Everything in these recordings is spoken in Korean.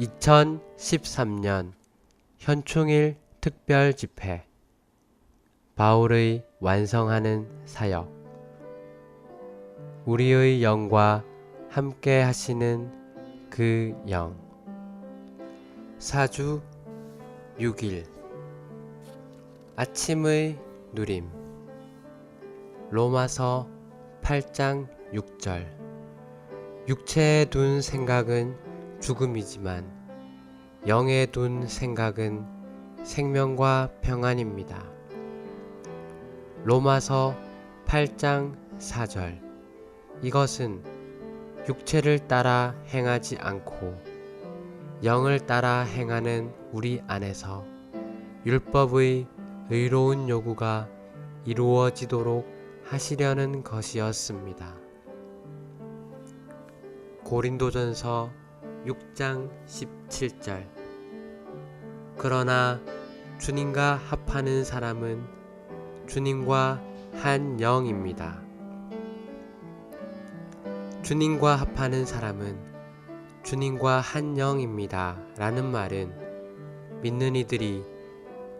2013년 현충일 특별 집회. 바울의 완성하는 사역. 우리의 영과 함께 하시는 그 영. 사주 6일. 아침의 누림. 로마서 8장 6절. 육체에 둔 생각은 죽음이지만 영에 둔 생각은 생명과 평안입니다. 로마서 8장 4절 이것은 육체를 따라 행하지 않고 영을 따라 행하는 우리 안에서 율법의 의로운 요구가 이루어지도록 하시려는 것이었습니다. 고린도전서 6장 17절 그러나 주님과 합하는 사람은 주님과 한 영입니다. 주님과 합하는 사람은 주님과 한 영입니다. 라는 말은 믿는 이들이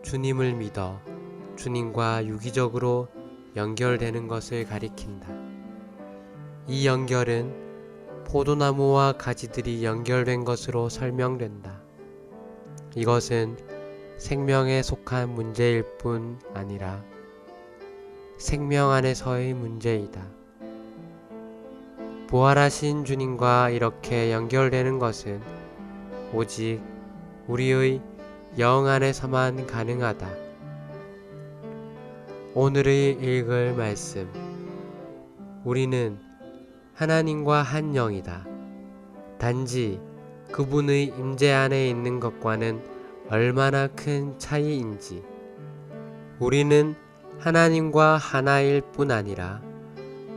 주님을 믿어 주님과 유기적으로 연결되는 것을 가리킨다. 이 연결은 포도나무와 가지들이 연결된 것으로 설명된다. 이것은 생명에 속한 문제일 뿐 아니라 생명 안에서의 문제이다. 부활하신 주님과 이렇게 연결되는 것은 오직 우리의 영 안에서만 가능하다. 오늘의 읽을 말씀. 우리는 하나님과 한 영이다. 단지 그분의 임재 안에 있는 것과는 얼마나 큰 차이인지. 우리는 하나님과 하나일 뿐 아니라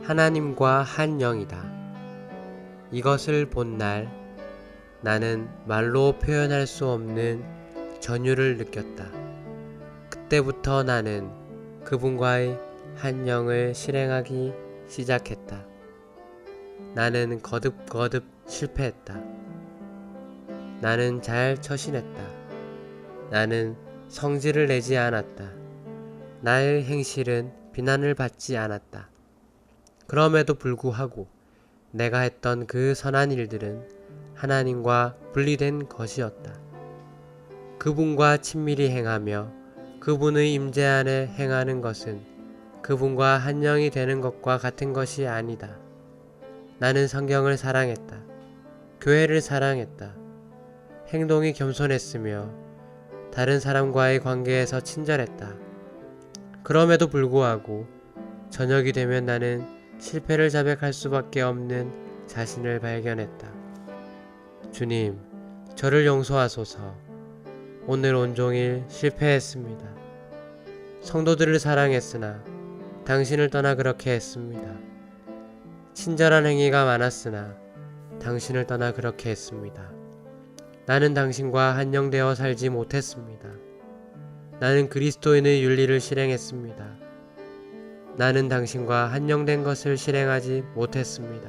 하나님과 한 영이다. 이것을 본 날 나는 말로 표현할 수 없는 전율을 느꼈다. 그때부터 나는 그분과의 한 영을 실행하기 시작했다. 나는 거듭거듭 실패했다. 나는 잘 처신했다. 나는 성질을 내지 않았다. 나의 행실은 비난을 받지 않았다. 그럼에도 불구하고 내가 했던 그 선한 일들은 하나님과 분리된 것이었다. 그분과 친밀히 행하며 그분의 임재 안에 행하는 것은 그분과 한 영이 되는 것과 같은 것이 아니다. 나는 성경을 사랑했다. 교회를 사랑했다. 행동이 겸손했으며 다른 사람과의 관계에서 친절했다. 그럼에도 불구하고 저녁이 되면 나는 실패를 자백할 수밖에 없는 자신을 발견했다. 주님, 저를 용서하소서. 오늘 온종일 실패했습니다. 성도들을 사랑했으나 당신을 떠나 그렇게 했습니다. 친절한 행위가 많았으나 당신을 떠나 그렇게 했습니다. 나는 당신과 한영되어 살지 못했습니다. 나는 그리스도인의 윤리를 실행했습니다. 나는 당신과 한영된 것을 실행하지 못했습니다.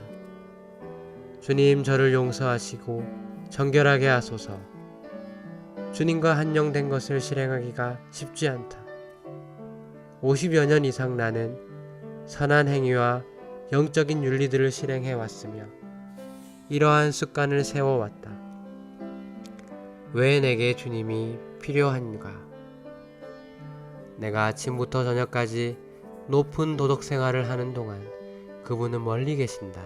주님 저를 용서하시고 정결하게 하소서. 주님과 한영된 것을 실행하기가 쉽지 않다. 50여 년 이상 나는 선한 행위와 영적인 윤리들을 실행해 왔으며 이러한 습관을 세워 왔다. 왜 내게 주님이 필요한가? 내가 아침부터 저녁까지 높은 도덕 생활을 하는 동안 그분은 멀리 계신다.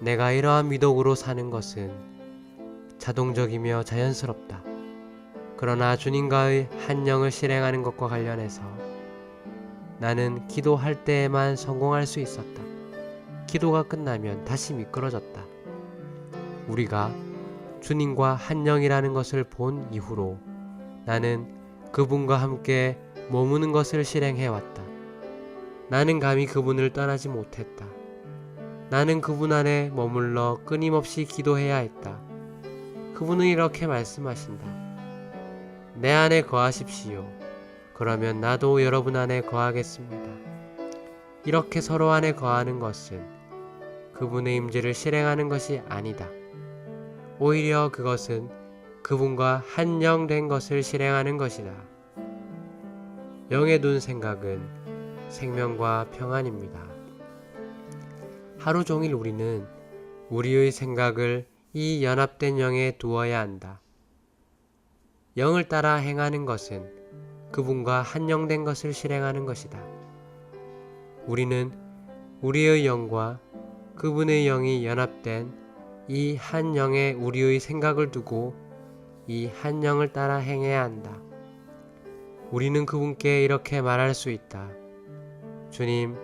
내가 이러한 미덕으로 사는 것은 자동적이며 자연스럽다. 그러나 주님과의 한영을 실행하는 것과 관련해서 나는 기도할 때에만 성공할 수 있었다. 기도가 끝나면 다시 미끄러졌다. 우리가 주님과 한영이라는 것을 본 이후로 나는 그분과 함께 머무는 것을 실행해 왔다. 나는 감히 그분을 떠나지 못했다. 나는 그분 안에 머물러 끊임없이 기도해야 했다. 그분은 이렇게 말씀하신다. 내 안에 거하십시오. 그러면 나도 여러분 안에 거하겠습니다. 이렇게 서로 안에 거하는 것은 그분의 임재를 실행하는 것이 아니다. 오히려 그것은 그분과 한 영 된 것을 실행하는 것이다. 영에 둔 생각은 생명과 평안입니다. 하루 종일 우리는 우리의 생각을 이 연합된 영에 두어야 한다. 영을 따라 행하는 것은 그분과 한영된 것을 실행하는 것이다. 우리는 우리의 영과 그분의 영이 연합된 이 한 영에 우리의 생각을 두고 이 한 영을 따라 행해야 한다. 우리는 그분께 이렇게 말할 수 있다. 주님,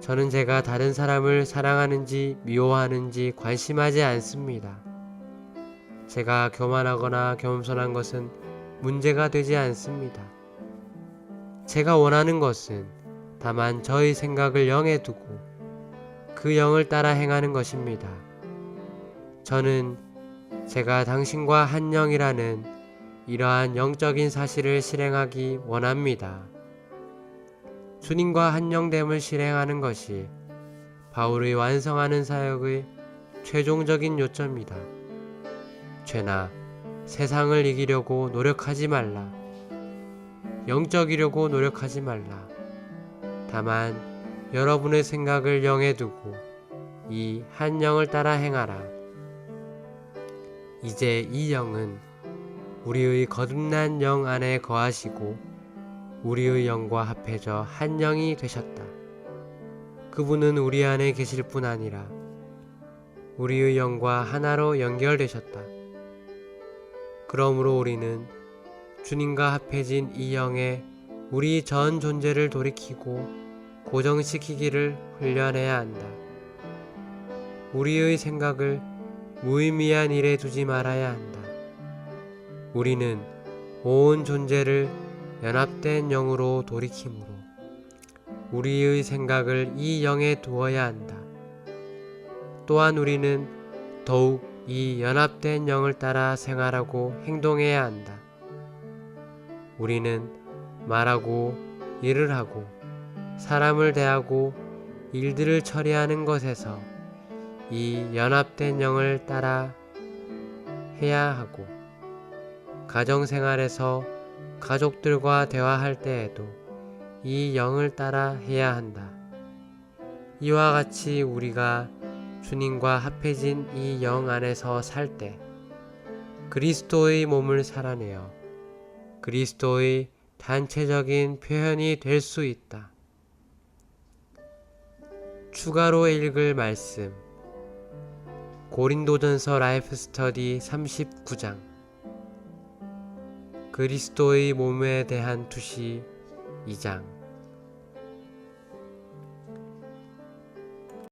저는 제가 다른 사람을 사랑하는지 미워하는지 관심하지 않습니다. 제가 교만하거나 겸손한 것은 문제가 되지 않습니다. 제가 원하는 것은 다만 저의 생각을 영에 두고 그 영을 따라 행하는 것입니다. 저는 제가 당신과 한 영이라는 이러한 영적인 사실을 실행하기 원합니다. 주님과 한영됨을 실행하는 것이 바울의 완성하는 사역의 최종적인 요점이다. 죄나 세상을 이기려고 노력하지 말라. 영적이려고 노력하지 말라. 다만 여러분의 생각을 영에 두고 이 한 영을 따라 행하라. 이제 이 영은 우리의 거듭난 영 안에 거하시고 우리의 영과 합해져 한 영이 되셨다. 그분은 우리 안에 계실 뿐 아니라 우리의 영과 하나로 연결되셨다. 그러므로 우리는 주님과 합해진 이 영에 우리 전 존재를 돌이키고 고정시키기를 훈련해야 한다. 우리의 생각을 무의미한 일에 두지 말아야 한다. 우리는 온 존재를 연합된 영으로 돌이킴으로 우리의 생각을 이 영에 두어야 한다. 또한 우리는 더욱 이 연합된 영을 따라 생활하고 행동해야 한다. 우리는 말하고 일을 하고 사람을 대하고 일들을 처리하는 것에서 이 연합된 영을 따라 해야 하고 가정생활에서 가족들과 대화할 때에도 이 영을 따라 해야 한다. 이와 같이 우리가 주님과 합해진 이 영 안에서 살 때 그리스도의 몸을 살아내어 그리스도의 단체적인 표현이 될 수 있다. 추가로 읽을 말씀. 고린도전서 라이프 스터디 39장. 그리스도의 몸에 대한 투시 2장